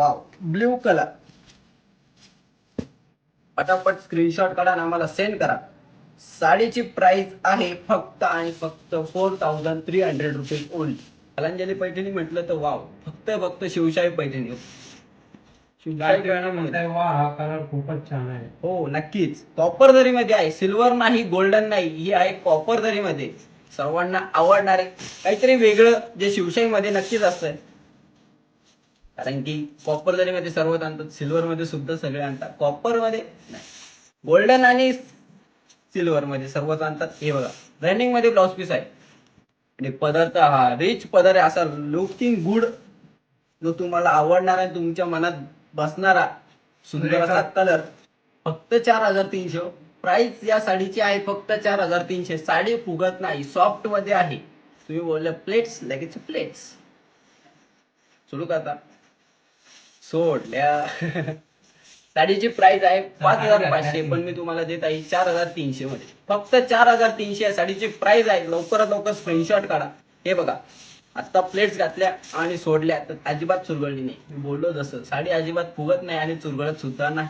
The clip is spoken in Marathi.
वाव. ब्ल्यू कलर पटापट स्क्रीनशॉट काढा आणि आम्हाला सेंड करा. साडीची प्राइस आहे फक्त आणि फक्त four thousand three hundred rupees only Kalanjali Paithani म्हटलं तर वाव. फक्त फक्त शिवशाही पैठणी. हा कलर खूपच छान आहे. हो नक्कीच. कॉपर दरी मध्ये आहे. सिल्वर नाही गोल्डन नाही. ही आहे कॉपर दरी मध्ये सर्वांना आवडणारे. काहीतरी वेगळं जे शिवशाही मध्ये नक्कीच असतंय. कारण की कॉपर दरी मध्ये सर्वच आणतात सिल्वर मध्ये सुद्धा सगळे आणतात. कॉपरमध्ये गोल्डन आणि सिल्वर मध्ये सर्वच आणतात. हे बघा रनिंगमध्ये ब्लाउज पीस आहे. आणि पदार्थ हा रिच पदार्थ आहे. असा लुकिंग गुड जो तुम्हाला आवडणार तुमच्या मनात बसणारा सुंदर असा कलर फक्त चार हजार तीनशे. प्राइस या साडीची आहे फक्त चार हजार तीनशे. साडी फुगत नाही सॉफ्टमध्ये आहे. तुम्ही बोलले प्लेट्स लगेच प्लेट्स सोडू का आता? सोडल्या. साडीची प्राइस आहे पाच हजार पाचशे पण मी तुम्हाला देत आहे चार हजार तीनशे मध्ये. फक्त चार हजार तीनशे या साडीची प्राइस आहे. लवकरात लवकर स्क्रीनशॉट काढा. हे बघा. आता प्लेट्स घातल्या आणि सोडल्या तर अजिबात चुरगळली नाही. मी बोललो जसं साडी अजिबात फुगत नाही आणि चुरगळत सुद्धा नाही.